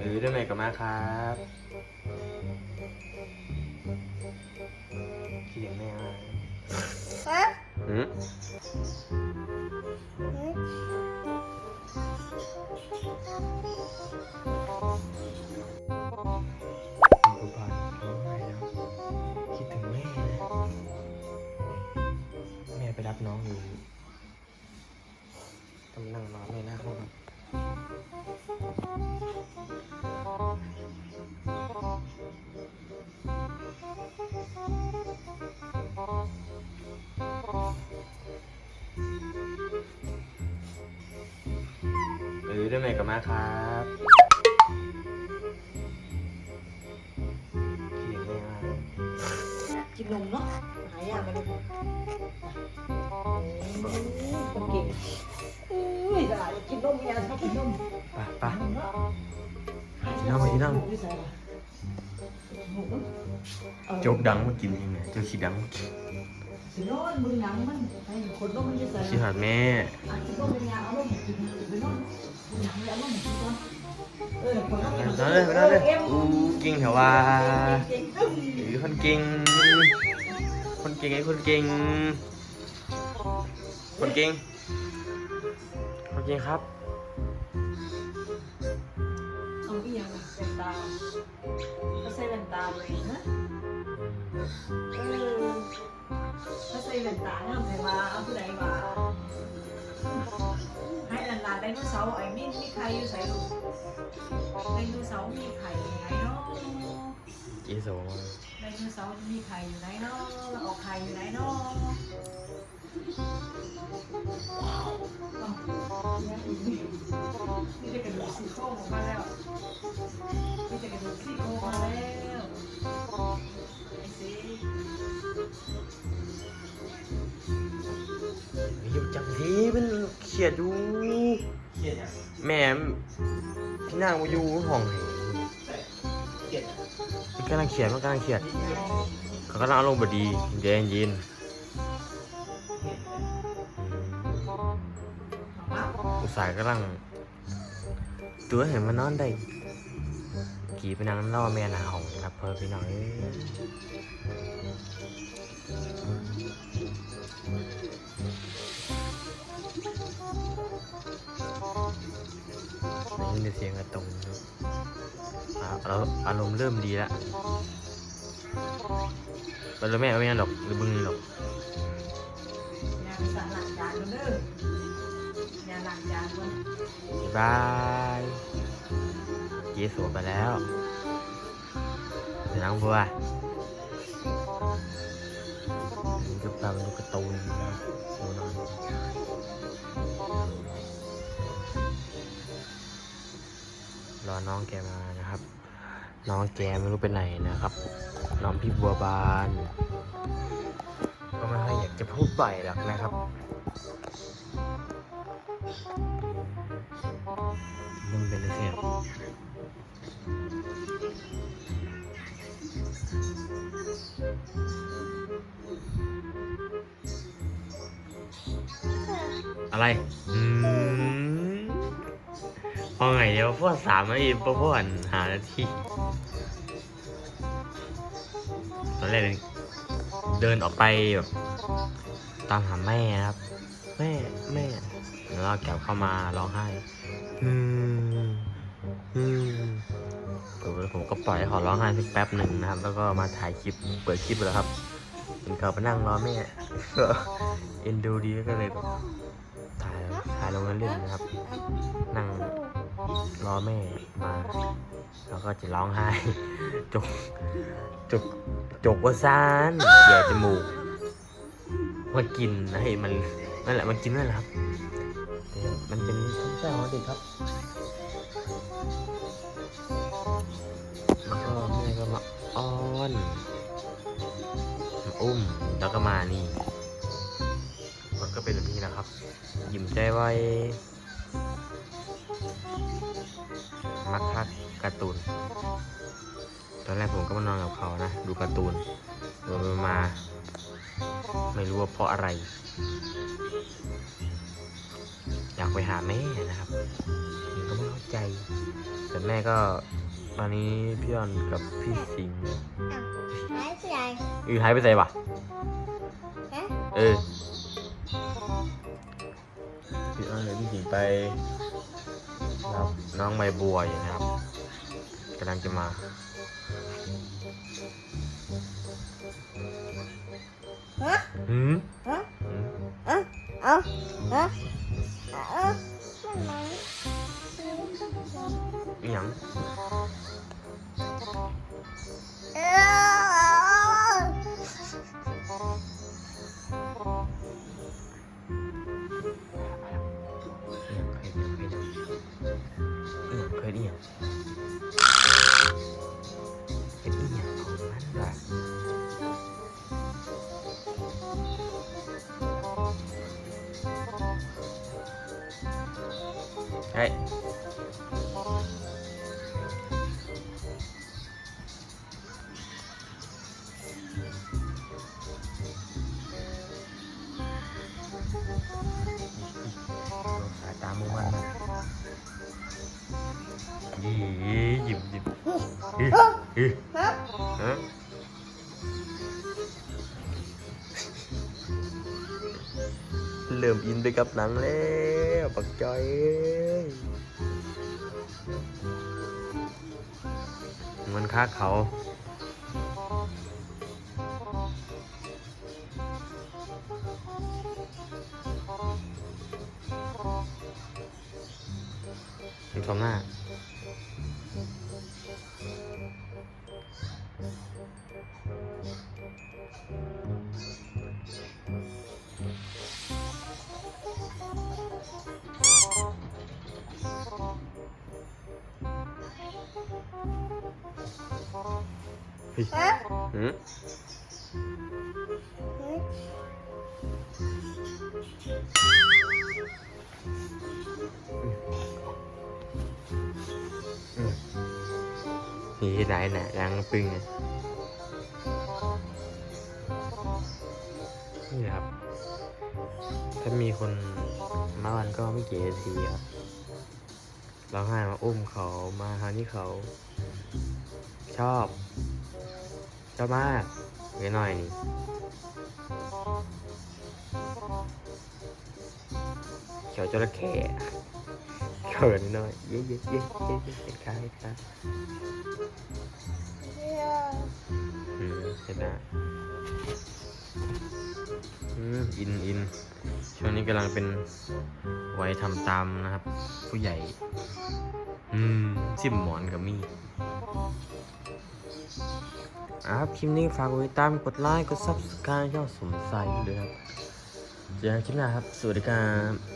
หรือด้วยไหมกับมาครับคิดถึงแม่มากฮะหืม หรือด้วยไหมกับมาครับคิดถึงแม่มากกินนมเนาะหายากไปเลยคนเก่งอุ้ยได้กินนมเนี่ยชอบกินนมไปไปกินน้ำไปกินน้ำโจกดังมากินยังไงเจอขี้ดังมากินสินอนมึงหนังมันคนนมมันจะใส่ขี้หาดแม่ นนมเป็นยาเอานมกินไปนอนหนังแล้วนมกินก่อนเลยนั่นเลยอู้เก่งแถวว่าเก่งอึ้งหรือคนเก่งคนเก่งไอ้คนเก่งคนเก่งคนเก่งครับเอาอีหยังเป็นตาเขาใส่แว่นตาเลยนะเออถ้าใส่แว่นตาเนี่ยใครมาเอาผู้ใดมา โนเสาร์ไอ้นี่มีใครอยู่ใส่ลูกไดโนเสาร์มีไข่อยู่ไหนเนาะเจโซมาไดโนเสาร์มีไข่อยู่ไหนเนาะออกไข่อยู่ไหนเนาะอ้าวนี่จะกระดูกซี่โครงออกมาแล้วนี่จะกระดูกซี่โครงมาแล้วไอ้สิอยู่จังทีมันเขียดดูเครียดอะ แม่พี่นางมาอยู่ห้องไหนเครียดอะมันกำลังเขียดมันกำลังเขียดเขากำลังอารมณ์บดีเย็นเย็นอุตส่าห์กำลัง ตัวเห็นมันนอนได้กี่ไปนั่งล่าแม่หนาห้องครับเพื่อพี่น้องเอ้ย ได้ยินแต่เสียงกระตุงอะเราอารมณ์เริ่มดีแล้วไปแล้วแม่ไม่งั้นหรอกหรือบึงหรอกอย่าไปสั่งหลังจานกันเด้ออย่าหลังจานกันบ๊ายบายเจ๊สวยไปแล้วเดี๋ยวน้องบัวดูตามดูการ์ตูนนะดูหน่อย รอน้องแกมานะครับ น้องแกไม่รู้ไปไหนนะครับ น้องพี่บัวบานก็ไม่ค่อยอยากจะพูดบ่อยหรอกนะครับมันเป็นเสียงอะไร อืม พอไงเดี๋ยวพวกสามนาทีพวกพวกหานาทีตอนแรกเดินออกไปแบบตามหาแม่ครับ แม่แม่แล้วเราแกลบเข้ามาร้องไห้อืมอืมผมผมก็ปล่อยให้เขาร้องไห้สักแป๊บหนึ่งนะครับ แล้วก็มาถ่ายคลิปเปิดคลิปแล้วครับเป็นเขาไปนั่งรอแม่เอ็นดูดีก็เลยถ่ายถ่ายลงเล่นนะครับ นั่ง รอแม่มา แล้วก็จะร้องไห้ จก จก จกว่าซานแย่จมูกมากินนะให้มันนั่นแหละมันกินนั่นแหละครับ มันเป็นธรรมชาติของเด็กครับแล้วก็แม่ก็มาอ้อนอุ้มแล้วก็มานี่ มันก็เป็นแบบนี้นะครับ ยิ้มใจไว มักคักการ์ตูน ตอนแรกผมก็มานอนกับเขานะ ดูการ์ตูนไปๆมาๆไม่รู้ว่าเพราะอะไร อยากไปหาแม่นะครับยังก็ไม่เข้าใจส่วนแม่ก็ตอนนี้พี่ออนกับพี่สิงห์หายไปไหนอือหายไปไหนวะฮะเออ ไปรับน้องใบบัวอยู่นะครับกำลังจะมาฮะหืมฮะหืมเอาเอาเอาเอา เฮ้ยสายตามุ่งมั่นะ เริ่มอินไปกับหนังแล้วปักจอยมันค่าเขามันชมหน้า หืมนี่ไหนน่ะยังปึงเนี่ยนี่ครับ ถ้ามีคนมาวันก็ไม่กี่นาทีครับร้องไห้มาอุ้มเขามาหาที่เขา ชอบ ชอบมากเยอะหน่อยนี่เขียวจระเข้เขินหน่อยเย้เย้เย้เย้เย้เย้ค่ะเย้ค่ะอืมเห็นนะอืมอินอินช่วงนี้กำลังเป็นวัยทำตามนะครับ ผู้ใหญ่ อืมชิมหมอนกับมีดอ่ ครับคลิปนี้ฝากกดติดตามกดไลค์กดซับสไครต์ช่องสมใสด้วยครับเจอกันคลิปหน้าครับ สวัสดีครับ